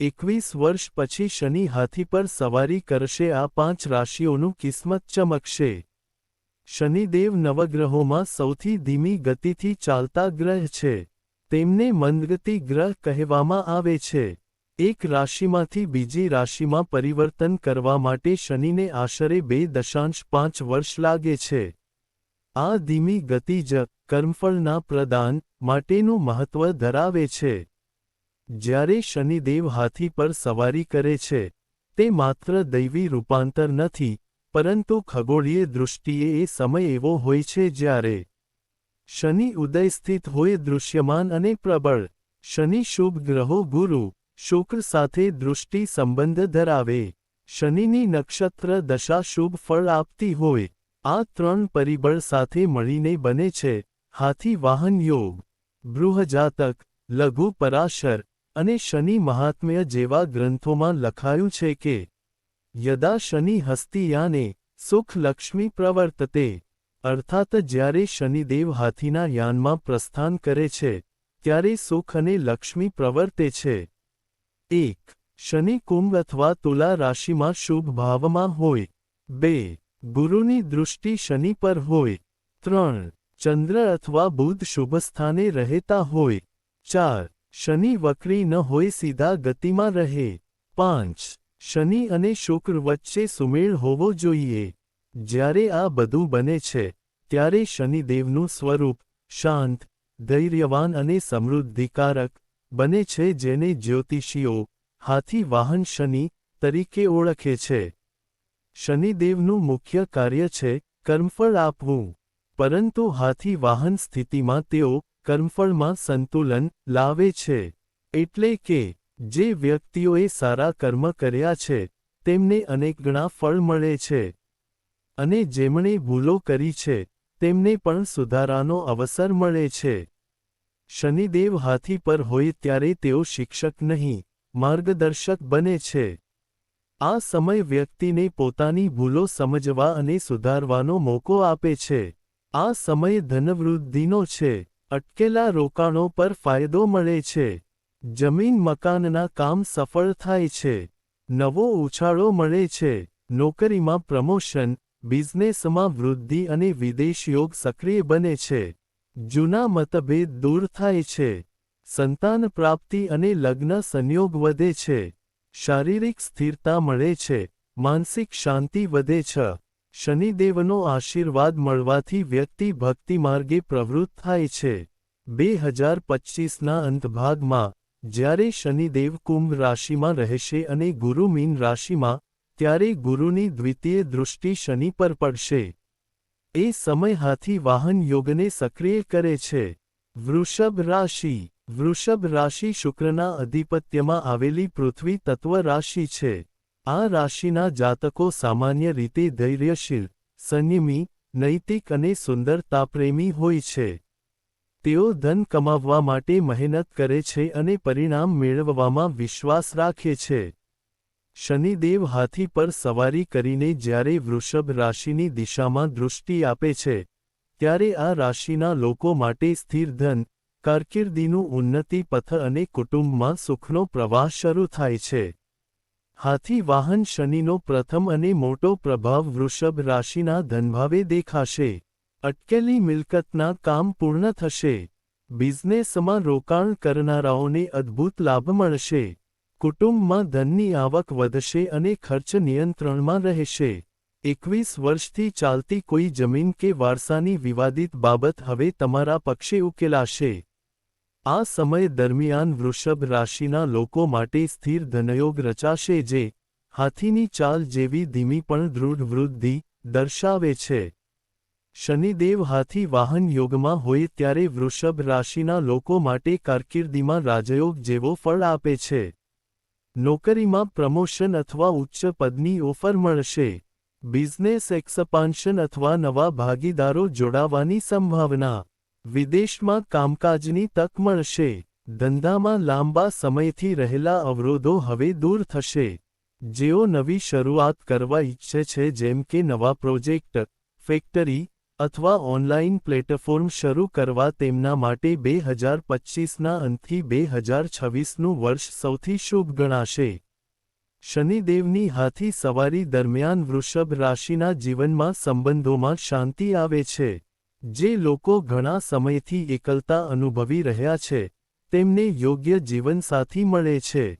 એકવીસ વર્ષ પછી શનિ હાથી પર સવારી કરશે આ પાંચ રાશિઓનું કિસ્મત ચમકશે. શનિદેવ નવગ્રહોમાં સૌથી ધીમી ગતિથી ચાલતા ગ્રહ છે. તેમને મંદગતિ ગ્રહ કહેવામાં આવે છે. એક રાશિમાંથી બીજી રાશિમાં પરિવર્તન કરવા માટે શનિને આશરે બે દશાંશ પાંચ વર્ષ લાગે છે. આ ધીમી ગતિ જ કર્મફળના પ્રદાન માટેનું મહત્વ ધરાવે છે. જ્યારે શનિદેવ હાથી પર સવારી કરે છે, તે માત્ર દૈવી રૂપાંતર નથી, પરંતુ ખગોળીય દૃષ્ટિએ એ સમય એવો હોય છે જ્યારે શનિ ઉદય સ્થિત હોય દૃશ્યમાન અને પ્રબળ. શનિ શુભ ગ્રહો ગુરુ, શુક્ર સાથે દૃષ્ટિ સંબંધ ધરાવે. શનિની નક્ષત્ર દશા શુભ ફળ આપતી હોય, આ ત્રણ પરિબળ સાથે મળીને બને છે. હાથી વાહન યોગ, બૃહજાતક, લઘુ પરાશર અને શનિ મહાત્મ્ય જેવા ગ્રંથોમાં લખાયું છે કે, યદા શનિ હસ્તિયાને સુખ લક્ષ્મી પ્રવર્તતે, અર્થાત જ્યારે શનિદેવ હાથીના યાનમાં પ્રસ્થાન કરે છે, ત્યારે સુખ અને લક્ષ્મી પ્રવર્તે છે. એક, શનિ કુંભ અથવા તુલા રાશિમાં શુભ ભાવમાં હોય. બે, ગુરુની દૃષ્ટિ શનિ પર હોય. ત્રણ, ચંદ્ર અથવા બુધ શુભસ્થાને રહેતા હોય. ચાર શનિ વક્રી ન હોય સીધા ગતિમાં રહે. પાંચ. શનિ અને શુક્ર વચ્ચે સુમેળ હોવો જોઈએ. જ્યારે આ બધું બને છે, ત્યારે શનિદેવનું સ્વરૂપ શાંત, ધૈર્યવાન અને સમૃદ્ધિકારક બને છે જેને જ્યોતિષીઓ હાથી વાહન શનિ તરીકે ઓળખે છે. શનિદેવનું મુખ્ય કાર્ય છે કર્મફળ આપવું. પરંતુ હાથી વાહન સ્થિતિમાં તેઓ કર્મફળમાં સંતુલન લાવે છે, એટલે કે જે વ્યક્તિઓએ સારા કર્મ કર્યા છે, તેમને અનેક ગણા ફળ મળે છે. અને જેમણે ભૂલો કરી છે, તેમને પણ સુધારાનો અવસર મળે છે. શનિદેવ હાથી પર હોય ત્યારે તેઓ શિક્ષક નહીં, માર્ગદર્શક બને છે. આ સમય વ્યક્તિને પોતાની ભૂલો સમજવા અને સુધારવાનો મોકો આપે છે. આ સમય ધનવૃદ્ધિનો છે. અટકેલા રોકાણો પર ફાયદો મળે છે. જમીન મકાનના કામ સફળ થાય છે. નવો ઉછાળો મળે છે. નોકરીમાં પ્રમોશન, બિઝનેસમાં વૃદ્ધિ અને વિદેશ યોગ સક્રિય બને છે. જૂના મતભેદ દૂર થાય છે. સંતાન પ્રાપ્તિ અને લગ્ન સંયોગ વધે છે. શારીરિક સ્થિરતા મળે છે. માનસિક શાંતિ વધે છે. શનિદેવનો આશીર્વાદ મળવાથી વ્યક્તિ ભક્તિ માર્ગે પ્રવૃત્ત થાય છે. બે હજાર પચ્ચીસના અંતભાગમાં, જ્યારે શનિદેવ કુંભ રાશિમાં રહેશે અને ગુરુ મીન રાશિમાં, ત્યારે ગુરુની દ્વિતીય દૃષ્ટિ શનિ પર પડશે. એ સમય હાથી વાહન યોગને સક્રિય કરે છે. વૃષભ રાશિ વૃષભ રાશિ શુક્રના અધિપત્યમાં આવેલી પૃથ્વી તત્વ રાશિ છે. આ રાશિના જાતકો સામાન્ય રીતે ધૈર્યશીલ, સંયમી, નૈતિક અને સુંદરતાપ્રેમી હોય છે. તેઓ ધન કમાવવા માટે મહેનત કરે છે અને પરિણામ મેળવવામાં વિશ્વાસ રાખે છે. શનિદેવ હાથી પર સવારી કરીને જ્યારે વૃષભ રાશિની દિશામાં દૃષ્ટિ આપે છે, ત્યારે આ રાશિના લોકો માટે સ્થિર ધન, કારકિર્દીનું ઉન્નતિ પથ અને કુટુંબમાં સુખનો પ્રવાહ શરૂ થાય છે. હાથી વાહન શનિનો પ્રથમ અને મોટો પ્રભાવ વૃષભ રાશિના ધનભાવે દેખાશે. અટકેલી મિલકતના કામ પૂર્ણ થશે. બિઝનેસમાં રોકાણ કરનારાઓને અદ્ભુત લાભ મળશે. કુટુંબમાં ધનની આવક વધશે અને ખર્ચ નિયંત્રણમાં રહેશે. એકવીસ વર્ષથી ચાલતી કોઈ જમીન કે વારસાની વિવાદિત બાબત હવે તમારા પક્ષે ઉકેલાશે. આ સમય દરમિયાન વૃષભ રાશિના લોકો માટે સ્થિર ધનયોગ રચાશે જે હાથીની ચાલ જેવી ધીમી પણ દૃઢ વૃદ્ધિ દર્શાવે છે. શનિદેવ હાથી વાહન યોગમાં હોય ત્યારે વૃષભ રાશિના લોકો માટે કારકિર્દીમાં રાજયોગ જેવો ફળ આપે છે. નોકરીમાં પ્રમોશન અથવા ઉચ્ચ પદની ઓફર મળશે. બિઝનેસ એક્સપાન્શન અથવા નવા ભાગીદારો જોડાવાની સંભાવના વિદેશમાં કામકાજની તક મળશે. ધંધામાં લાંબા સમયથી રહેલા અવરોધો હવે દૂર થશે. જેઓ નવી શરૂઆત કરવા ઈચ્છે છે, જેમ કે નવા પ્રોજેક્ટ, ફેક્ટરી અથવા ઓનલાઇન પ્લેટફોર્મ શરૂ કરવા, તેમના માટે બે હજાર પચ્ચીસના અંતથી બે હજાર છવ્વીસનું વર્ષ સૌથી શુભ ગણાશે. શનિદેવની હાથી સવારી દરમિયાન વૃષભ રાશિના જીવનમાં સંબંધોમાં શાંતિ આવે છે. જે લોકો ઘણા સમયથી એકલતા અનુભવી રહ્યા છે, તેમને યોગ્ય જીવનસાથી મળે છે.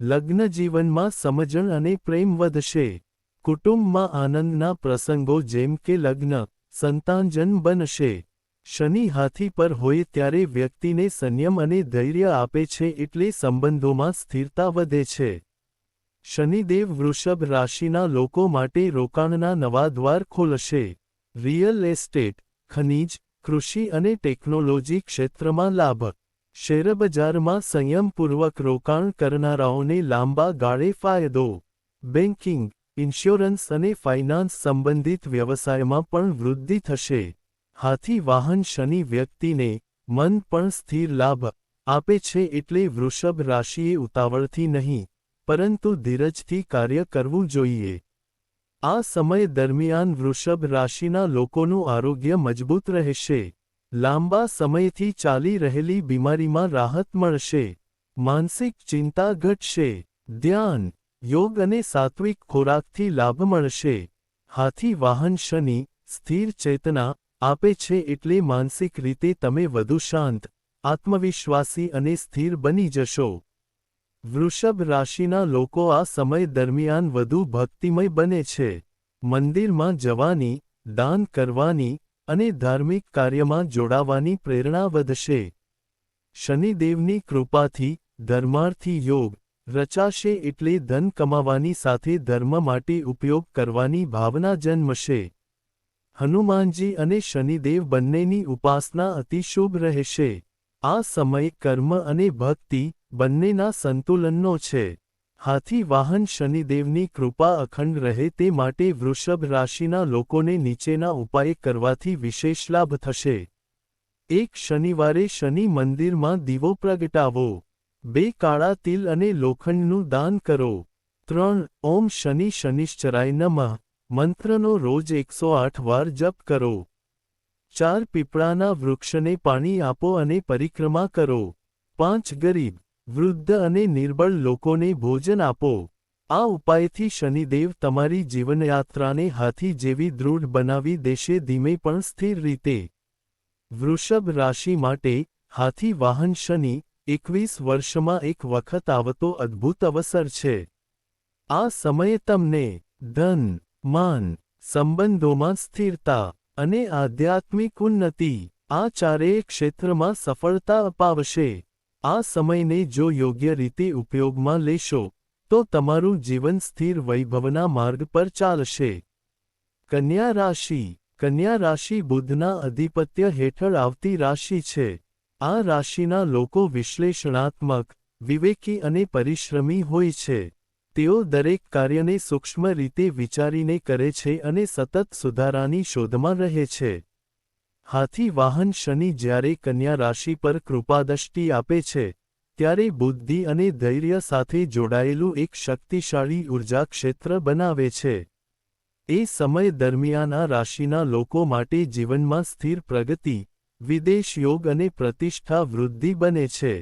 લગ્ન જીવનમાં સમજણ અને પ્રેમ વધશે. કુટુંબમાં આનંદના પ્રસંગો જેમ કે લગ્ન, સંતાનજન બનશે. શનિ હાથી પર હોય ત્યારે વ્યક્તિને સંયમ અને ધૈર્ય આપે છે એટલે સંબંધોમાં સ્થિરતા વધે છે. શનિદેવ વૃષભ રાશિના લોકો માટે રોકાણના નવા દ્વાર ખોલશે. રિયલ એસ્ટેટ ખનિજ, કૃષિ અને ટેકનોલોજી ક્ષેત્રમાં લાભ શેરબજારમાં સંયમપૂર્વક રોકાણ કરનારાઓને લાંબા ગાળે ફાયદો. બેન્કિંગ ઇન્સ્યોરન્સ અને ફાઇનાન્સ સંબંધિત વ્યવસાયમાં પણ વૃદ્ધિ થશે. હાથી વાહન શનિ વ્યક્તિને મન પણ સ્થિર લાભ આપે છે એટલે વૃષભ રાશિએ ઉતાવળથી નહીં, પરંતુ ધીરજથી કાર્ય કરવું જોઈએ. આ સમય દરમિયાન વૃષભ રાશિના લોકોનું આરોગ્ય મજબૂત રહેશે. લાંબા સમયથી ચાલી રહેલી બીમારીમાં રાહત મળશે. માનસિક ચિંતા ઘટશે. ધ્યાન, યોગ અને સાત્વિક ખોરાકથી લાભ મળશે. હાથી વાહન શનિ, સ્થિર ચેતના આપે છે એટલે માનસિક રીતે તમે વધુ શાંત, આત્મવિશ્વાસી અને સ્થિર બની જશો. વૃષભ રાશિના લોકો આ સમય દરમિયાન વધુ ભક્તિમય બને છે. મંદિરમાં જવાની, દાન કરવાની અને ધાર્મિક કાર્યમાં જોડાવાની પ્રેરણા વધશે. શનિદેવની કૃપાથી, ધર્માર્થી યોગ, રચાશે એટલે ધન કમાવાની સાથે ધર્મ માટે ઉપયોગ કરવાની ભાવના જન્મશે. હનુમાનજી અને શનિદેવ બંનેની ઉપાસના અતિશુભ રહેશે. આ સમય કર્મ અને ભક્તિ બંનેના સંતુલનનો છે. હાથી વાહન શનિદેવની કૃપા અખંડ રહે તે માટે વૃષભ રાશિના લોકોને નીચેના ઉપાય કરવાથી વિશેષ લાભ થશે. એક શનિવારે શનિ મંદિરમાં દીવો પ્રગટાવો. બે કાળા તિલ અને લોખંડનું દાન કરો. ત્રણ, ઓમ શનિ શનિશ્ચરાય નમઃ. મંત્રનો રોજ એકસો આઠ વાર જપ કરો. ચાર પીપળાના વૃક્ષને પાણી આપો અને પરિક્રમા કરો. પાંચ ગરીબ વૃદ્ધ અને નિર્બળ લોકોને ભોજન આપો. આ ઉપાયથી શનિદેવ તમારી જીવનયાત્રાને હાથી જેવી દૃઢ બનાવી દેશે ધીમે પણ સ્થિર રીતે. વૃષભ રાશિ માટે હાથી વાહન શનિ એકવીસ વર્ષમાં એક વખત આવતો અદ્ભુત અવસર છે. આ સમયે તમને ધન, માન, સંબંધોમાં સ્થિરતા અને આધ્યાત્મિક ઉન્નતિ આ ચારેય ક્ષેત્રમાં સફળતા અપાવશે. આ સમયને જો યોગ્ય રીતે ઉપયોગમાં લેશો, તો તમારું જીવન સ્થિર વૈભવના માર્ગ પર ચાલશે. કન્યા રાશિ. કન્યા રાશિ બુધના અધિપત્ય હેઠળ આવતી રાશિ છે. આ રાશિના લોકો વિશ્લેષણાત્મક, વિવેકી અને પરિશ્રમી હોય છે. તેઓ દરેક કાર્યને સૂક્ષ્મ રીતે વિચારીને કરે છે અને સતત સુધારાની શોધમાં રહે છે. હાથી વાહન શનિ જ્યારે કન્યા રાશિ પર કૃપાદષ્ટિ આપે છે, ત્યારે બુદ્ધિ અને ધૈર્ય સાથે જોડાયેલું એક શક્તિશાળી ઊર્જા ક્ષેત્ર બનાવે છે. એ સમય દરમિયાન આ રાશિના લોકો માટે જીવનમાં સ્થિર પ્રગતિ, વિદેશ યોગ અને પ્રતિષ્ઠા વૃદ્ધિ બને છે.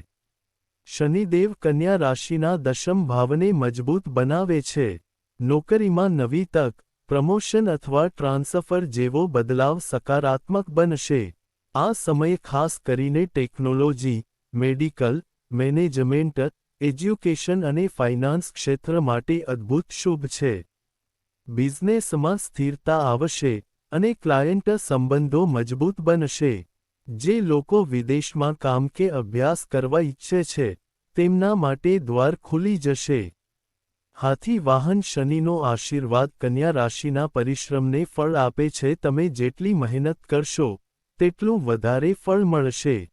શનિદેવ કન્યા રાશિના દશમ ભાવને મજબૂત બનાવે છે. નોકરીમાં નવી તક પ્રમોશન અથવા ટ્રાન્સફર જેવો બદલાવ સકારાત્મક બનશે. આ સમય ખાસ કરીને ટેકનોલોજી, મેડિકલ, મેનેજમેન્ટ, એજ્યુકેશન અને ફાઇનાન્સ ક્ષેત્ર માટે અદ્ભુત શુભ છે. બિઝનેસમાં સ્થિરતા આવશે અને ક્લાયન્ટ સંબંધો મજબૂત બનશે. જે લોકો વિદેશમાં કામ કે અભ્યાસ કરવા ઈચ્છે છે, તેમના માટે દ્વાર ખુલી જશે. હાથી વાહન શનિનો આશીર્વાદ કન્યા રાશિના પરિશ્રમને ફળ આપે છે, તમે જેટલી મહેનત કરશો, તેટલું વધારે ફળ મળશે.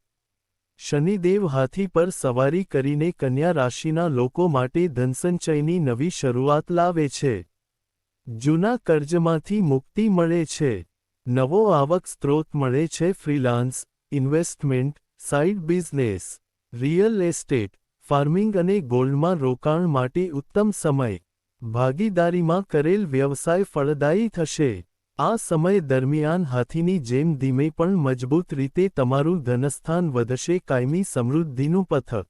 શનિદેવ હાથી પર સવારી કરીને કન્યા રાશિના લોકો માટે ધનસંચયની નવી શરૂઆત લાવે છે. જૂના કર્જમાંથી મુક્તિ મળે છે. નવો આવક સ્ત્રોત મળે છે, freelance, investment side business, real estate farming અને ગોલ્ડમાં રોકાણ માટે ઉત્તમ સમય. ભાગીદારીમાં કરેલ વ્યવસાય ફળદાયી થશે. આ સમય દરમિયાન હાથીની જેમ ધીમે પણ મજબૂત રીતે તમારું ધનસ્થાન વધશે, કાયમી સમૃદ્ધિનું પથક.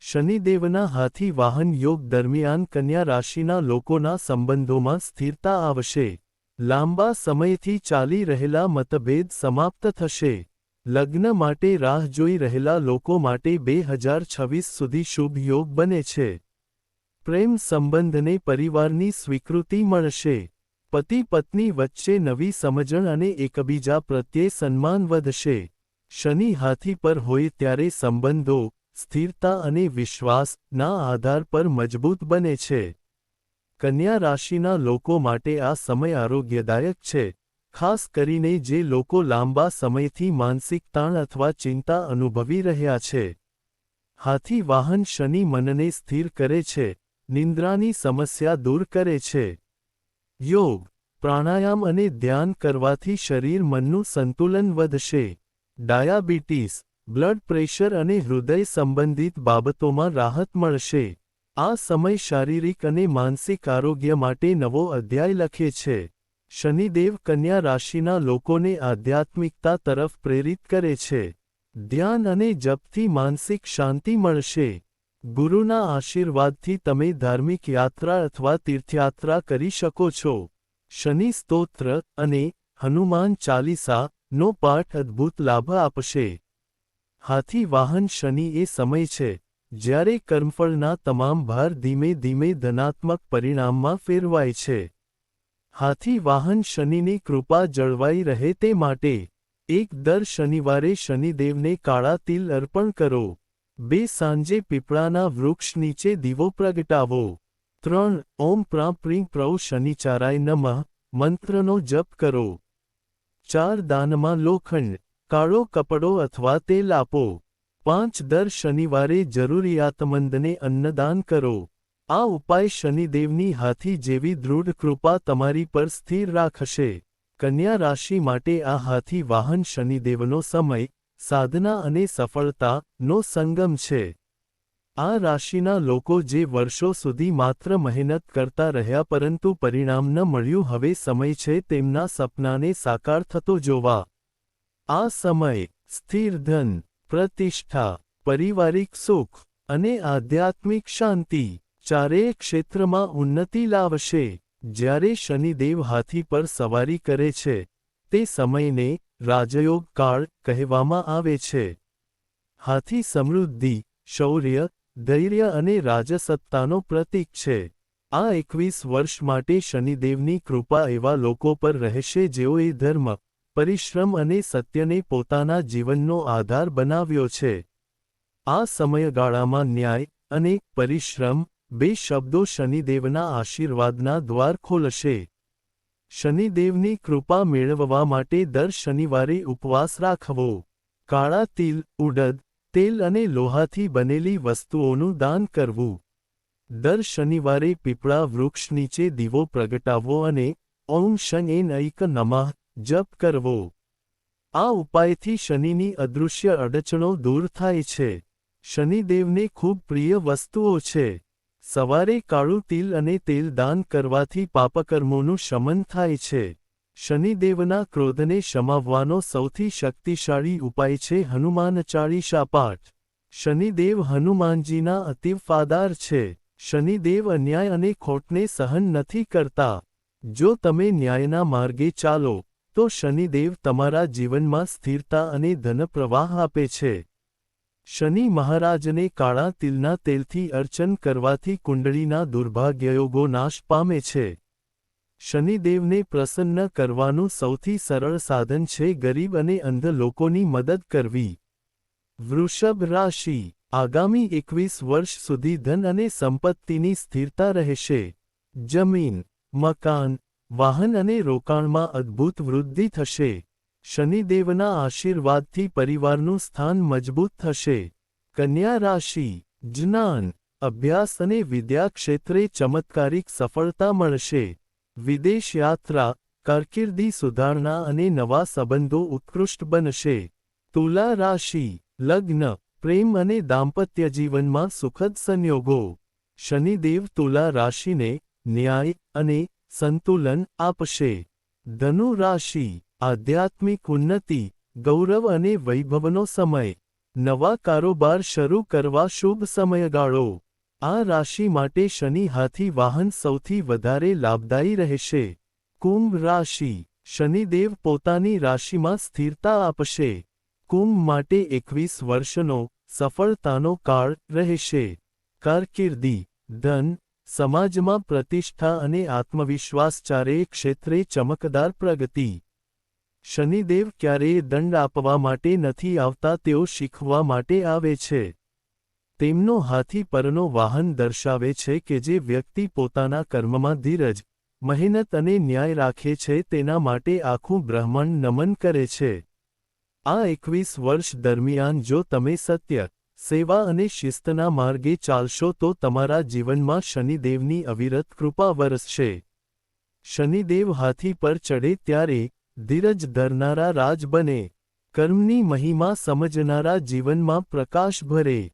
શનિદેવના હાથી વાહન યોગ દરમિયાન કન્યા રાશિના લોકોના સંબંધોમાં સ્થિરતા આવશે. લાંબા સમયથી ચાલી રહેલા મતભેદ સમાપ્ત થશે. લગ્ન માટે રાહ જોઈ રહેલા લોકો માટે બે હજાર છવ્વીસ સુધી શુભ યોગ બને છે. પ્રેમ સંબંધને પરિવારની સ્વીકૃતિ મળશે. પતિ પત્ની વચ્ચે નવી સમજણ અને એકબીજા પ્રત્યે સન્માન વધશે. શનિ હાથી પર હોય ત્યારે સંબંધો, સ્થિરતા અને વિશ્વાસના આધાર પર મજબૂત બને છે. કન્યા રાશિના લોકો માટે આ સમય આરોગ્યદાયક છે. ખાસ કરીને જે લોકો લાંબા સમયથી માનસિક તાણ અથવા ચિંતા અનુભવી રહ્યા છે. હાથી વાહન શનિ મનને સ્થિર કરે છે, નિંદ્રાની સમસ્યા દૂર કરે છે. યોગ, પ્રાણાયામ અને ધ્યાન કરવાથી શરીર મનનું સંતુલન વધશે. ડાયાબિટીસ, બ્લડ પ્રેશર અને હૃદય સંબંધિત બાબતોમાં રાહત મળશે. આ સમય શારીરિક અને માનસિક આરોગ્ય માટે નવો અધ્યાય લખે છે. શનિદેવ કન્યા રાશિના લોકોને આધ્યાત્મિકતા તરફ પ્રેરિત કરે છે. ધ્યાન અને જપથી માનસિક શાંતિ મળશે. ગુરુના આશીર્વાદથી તમે ધાર્મિક યાત્રા અથવા તીર્થયાત્રા કરી શકો છો. શનિ સ્તોત્ર અને હનુમાન ચાલીસા નો પાઠ અદ્ભુત લાભ આપશે. હાથી વાહન શનિ એ સમય છે, જ્યારે કર્મફળના તમામ ભાર ધીમે ધીમે ધનાત્મક પરિણામમાં ફેરવાય છે. હાથી વાહન શનિની કૃપા જળવાઈ રહે તે માટે એક દર શનિવારે શનિદેવને કાળા તિલ અર્પણ કરો. બે સાંજે પીપળાના વૃક્ષ નીચે દીવો પ્રગટાવો. ત્રણ, ઓમ પ્રાપ્રિંગ પ્રૌ શનિચારાય નમઃ, મંત્રનો જપ કરો. ચાર, દાનમાં લોખંડ, કાળો કપડો અથવા તેલ આપો. પાંચ, દર શનિવારે જરૂરિયાતમંદને અન્નદાન કરો. આ ઉપાય શનિદેવની હાથી જેવી દૃઢ કૃપા તમારી પર સ્થિર રાખશે. કન્યા રાશિ માટે આ હાથી વાહન શનિદેવનો સમય, સાધના અને સફળતાનો સંગમ છે. આ રાશિના લોકો જે વર્ષો સુધી માત્ર મહેનત કરતા રહ્યા પરંતુ પરિણામ ન મળ્યું હવે સમય છે તેમના સપનાને સાકાર થતો જોવા. આ સમય, સ્થિર ધન, પ્રતિષ્ઠા, પારિવારિક સુખ અને આધ્યાત્મિક શાંતિ ચારેય ક્ષેત્રમાં ઉન્નતિ લાવશે. જ્યારે શનિદેવ હાથી પર સવારી કરે છે, તે સમયને રાજયોગ કાળ કહેવામાં આવે છે. હાથી સમૃદ્ધિ, શૌર્ય, ધૈર્ય અને રાજસત્તાનો પ્રતીક છે. આ એકવીસ વર્ષ માટે શનિદેવની કૃપા એવા લોકો પર રહેશે જેઓએ ધર્મ, પરિશ્રમ અને સત્યને પોતાના જીવનનો આધાર બનાવ્યો છે. આ સમયગાળામાં ન્યાય અને પરિશ્રમ બે શબ્દો શનિદેવના આશીર્વાદના દ્વાર ખોલશે. શનિદેવની કૃપા મેળવવા માટે દર શનિવારે ઉપવાસ રાખવો. કાળા તિલ, ઉડદ, તેલ અને લોહાથી બનેલી વસ્તુઓનું દાન કરવું. દર શનિવારે પીપળા વૃક્ષ નીચે દીવો પ્રગટાવવો અને ઓમ શનેન ઐક નમઃ જપ કરવો. આ ઉપાયથી શનિની અદૃશ્ય અડચણો દૂર થાય છે. શનિદેવને ખૂબ પ્રિય વસ્તુઓ છે. સવારે કાળું તિલ અને તેલ દાન કરવાથી પાપકર્મોનું શમન થાય છે. શનિદેવના ક્રોધને શમાવવાનો સૌથી શક્તિશાળી ઉપાય છે હનુમાન ચાળીસા પાઠ. શનિદેવ હનુમાનજીના અતિવફાદાર છે. શનિદેવ અન્યાય અને ખોટને સહન નથી કરતા. જો તમે ન્યાયના માર્ગે ચાલો, તો શનિદેવ તમારા જીવનમાં સ્થિરતા અને ધનપ્રવાહ આપે છે. શનિ મહારાજને કાળા તિલના તેલથી અર્ચન કરવાથી કુંડળીના દુર્ભાગ્યયોગો નાશ પામે છે. શનિદેવને પ્રસન્ન કરવાનું સૌથી સરળ સાધન છે ગરીબ અને અંધ લોકોની મદદ કરવી. વૃષભ રાશિ, આગામી એકવીસ વર્ષ સુધી ધન અને સંપત્તિની સ્થિરતા રહેશે. જમીન, મકાન, વાહન અને રોકાણમાં અદ્ભુત વૃદ્ધિ થશે. શનિદેવના આશીર્વાદથી પરિવારનું સ્થાન મજબૂત થશે. કન્યા રાશિ, જ્ઞાન, અભ્યાસ અને વિદ્યા ક્ષેત્રે ચમત્કારિક સફળતા મળશે. વિદેશ યાત્રા, કારકિર્દી સુધારણા અને નવા સંબંધો ઉત્કૃષ્ટ બનશે. તુલા રાશિ, લગ્ન, પ્રેમ અને દાંપત્ય જીવનમાં સુખદ સંયોગો. શનિદેવ તુલા રાશિને ન્યાય અને સંતુલન આપશે. ધનુ રાશિ આધ્યાત્મિક ઉન્નતિ, ગૌરવ અને વૈભવનો સમય. નવા કારોબાર શરૂ કરવા શુભ સમયગાળો. આ રાશિ માટે શનિ હાથી વાહન સૌથી વધારે લાભદાયી રહેશે. કુંભ રાશિ. શનિદેવ પોતાની રાશિમાં સ્થિરતા આપશે. કુંભ માટે એકવીસ વર્ષનો સફળતાનો કાળ રહેશે. કારકિર્દી. ધન. સમાજમાં પ્રતિષ્ઠા અને આત્મવિશ્વાસ ચારેય ક્ષેત્રે ચમકદાર પ્રગતિ. શનિદેવ ક્યારેય દંડ આપવા માટે નથી આવતા, તેઓ શીખવા માટે આવે છે. તેમનો હાથી પરનો વાહન દર્શાવે છે કે જે વ્યક્તિ પોતાના કર્મમાં ધીરજ, મહેનત અને ન્યાય રાખે છે, તેના માટે આખું બ્રહ્માંડ નમન કરે છે. આ એકવીસ વર્ષ દરમિયાન જો તમે સત્ય, સેવા અને શિસ્તના માર્ગે ચાલશો તો તમારા જીવનમાં શનિદેવની અવિરત કૃપા વરસશે. શનિદેવ હાથી પર ચડે ત્યારે ધીરજ ધરનારા રાજ બને. કર્મની મહિમા સમજનારા જીવનમાં પ્રકાશ ભરે.